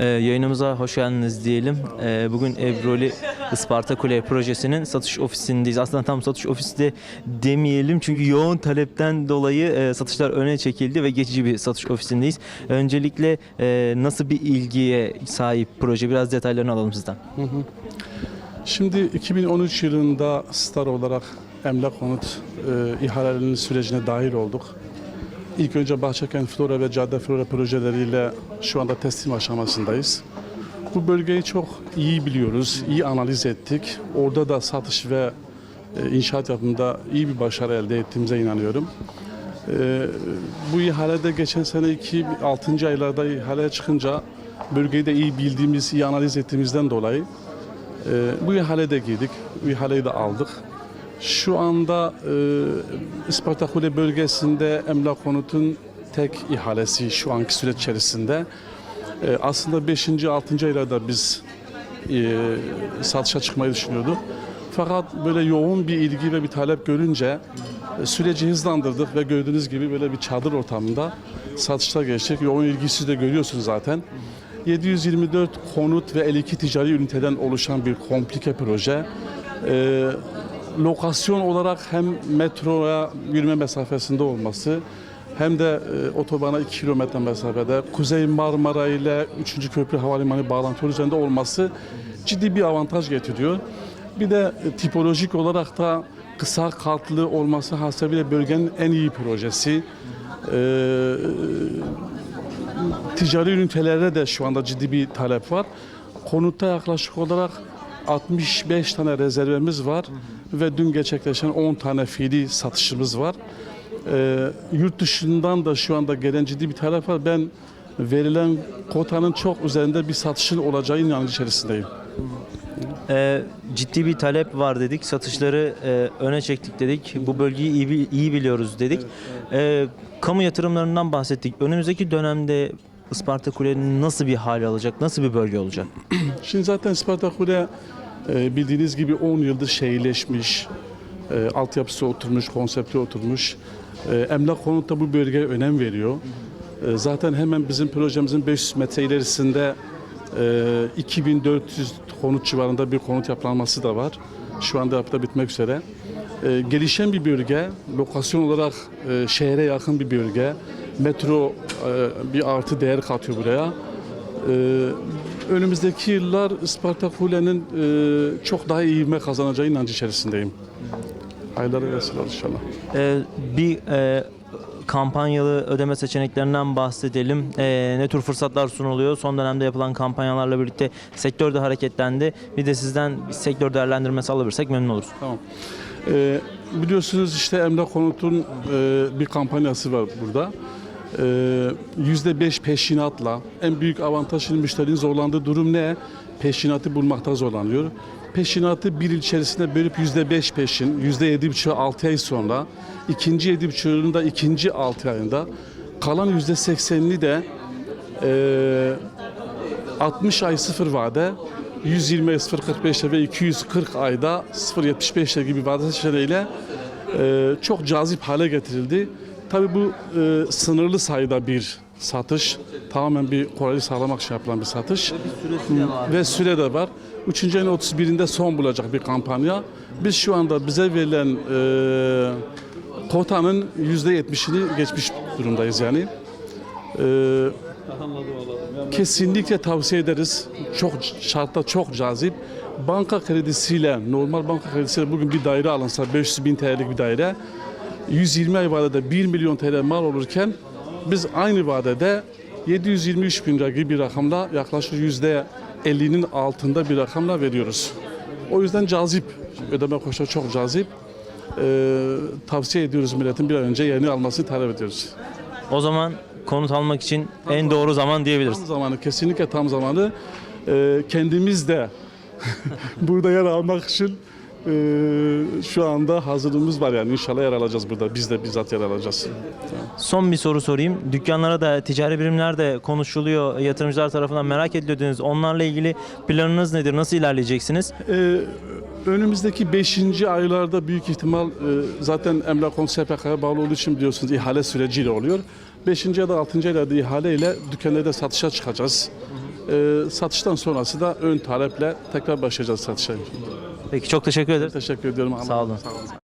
Ee, yayınımıza hoş geldiniz diyelim. Ee, bugün Ebroli Isparta Kule projesinin satış ofisindeyiz. Aslında tam satış ofisi de demeyelim çünkü yoğun talepten dolayı e, satışlar öne çekildi ve geçici bir satış ofisindeyiz. Öncelikle e, nasıl bir ilgiye sahip proje? Biraz detaylarını alalım sizden. Şimdi 2013 yılında Star olarak emlak konut e, ihalelerinin sürecine dahil olduk. İlk önce Bahçekent Flora ve Cadde Flora projeleriyle şu anda teslim aşamasındayız. Bu bölgeyi çok iyi biliyoruz, iyi analiz ettik. Orada da satış ve e, inşaat yapımında iyi bir başarı elde ettiğimize inanıyorum. E, bu ihalede geçen sene 2 6. aylarda ihaleye çıkınca bölgeyi de iyi bildiğimiz, iyi analiz ettiğimizden dolayı ee, bu ihalede girdik. İhaleyi de aldık. Şu anda e, Isparta Kule bölgesinde emlak konutun tek ihalesi şu anki süreç içerisinde. E, aslında 5. 6. aylarda biz e, satışa çıkmayı düşünüyorduk. Fakat böyle yoğun bir ilgi ve bir talep görünce e, süreci hızlandırdık ve gördüğünüz gibi böyle bir çadır ortamında satışa geçtik. Yoğun ilgiyi siz de görüyorsunuz zaten. 724 konut ve 52 ticari üniteden oluşan bir komplike proje. Ee, lokasyon olarak hem metroya yürüme mesafesinde olması hem de e, otobana 2 kilometre mesafede Kuzey Marmara ile 3. Köprü Havalimanı bağlantı üzerinde olması ciddi bir avantaj getiriyor. Bir de e, tipolojik olarak da kısa katlı olması hasebiyle bölgenin en iyi projesi. Ee, ticari ünitelerde de şu anda ciddi bir talep var. Konutta yaklaşık olarak 65 tane rezervemiz var ve dün gerçekleşen 10 tane fiili satışımız var. Ee, yurt dışından da şu anda gelen ciddi bir talep var. Ben verilen kotanın çok üzerinde bir satışın olacağı inancı içerisindeyim. Ee, ciddi bir talep var dedik. Satışları e, öne çektik dedik. Bu bölgeyi iyi, iyi biliyoruz dedik. Ee, kamu yatırımlarından bahsettik. Önümüzdeki dönemde Isparta Kule nasıl bir hal alacak? Nasıl bir bölge olacak? Şimdi zaten Sparta Kule e, bildiğiniz gibi 10 yıldır şehirleşmiş, e, altyapısı oturmuş, konsepti oturmuş. E, emlak konutta bu bölgeye önem veriyor. E, zaten hemen bizim projemizin 500 metre ilerisinde e, 2400 konut civarında bir konut yapılanması da var. Şu anda yapıda bitmek üzere. E, gelişen bir bölge, lokasyon olarak e, şehre yakın bir bölge. Metro e, bir artı değer katıyor buraya. Ee, önümüzdeki yıllar Isparta Kule'nin e, çok daha iyi ivme kazanacağı inancı içerisindeyim. Hayırlara vesile olsun inşallah. Ee, bir e, kampanyalı ödeme seçeneklerinden bahsedelim. Ee, ne tür fırsatlar sunuluyor? Son dönemde yapılan kampanyalarla birlikte sektör de hareketlendi. Bir de sizden bir sektör değerlendirmesi alabilirsek memnun oluruz. Tamam. Ee, biliyorsunuz işte Emlak Konut'un e, bir kampanyası var burada. Ee, Yüzde beş peşinatla en büyük avantaj şimdi müşterinin zorlandığı durum ne? Peşinatı bulmakta zorlanıyor. Peşinatı bir içerisinde bölüp yüzde beş peşin, yüzde yedi buçuğu altı ay sonra, ikinci yedi buçuğunu da ikinci altı ayında, kalan yüzde seksenini de e, 60 ay sıfır vade, 120 ay 0.45'te ve 240 ayda 0.75'te gibi vade seçeneğiyle e, çok cazip hale getirildi. Tabii bu e, sınırlı sayıda bir satış. Tamamen bir kolaylık sağlamak için yapılan bir satış. Ve süre de var. Üçüncü ayın 31'inde son bulacak bir kampanya. Biz şu anda bize verilen e, kotanın %70'ini geçmiş durumdayız yani. E, Kesinlikle tavsiye ederiz. Çok şartta çok cazip. Banka kredisiyle, normal banka kredisiyle bugün bir daire alınsa 500 bin TL'lik bir daire 120 ay vadede 1 milyon TL mal olurken biz aynı vadede 723 bin lira gibi bir rakamla yaklaşık yüzde 50'nin altında bir rakamla veriyoruz. O yüzden cazip. Ödeme koşulu çok cazip. Ee, tavsiye ediyoruz milletin bir an önce yerini almasını talep ediyoruz. O zaman konut almak için en doğru zaman diyebiliriz. Tam zamanı, kesinlikle tam zamanı. Ee, kendimiz de burada yer almak için e, şu anda hazırlığımız var yani inşallah yer alacağız burada. Biz de bizzat yer alacağız. Son bir soru sorayım. Dükkanlara da ticari birimler de konuşuluyor. Yatırımcılar tarafından merak ediliyordunuz. Onlarla ilgili planınız nedir? Nasıl ilerleyeceksiniz? Ee, önümüzdeki 5. aylarda büyük ihtimal e, zaten emlak konu SPK'ya bağlı olduğu için biliyorsunuz ihale süreciyle oluyor. 5. ya da 6. aylarda ihale ile dükkanlarda satışa çıkacağız. E, satıştan sonrası da ön taleple tekrar başlayacağız satışa. Peki çok teşekkür ederiz. Teşekkür ediyorum. Sağ olun. Sağ olun.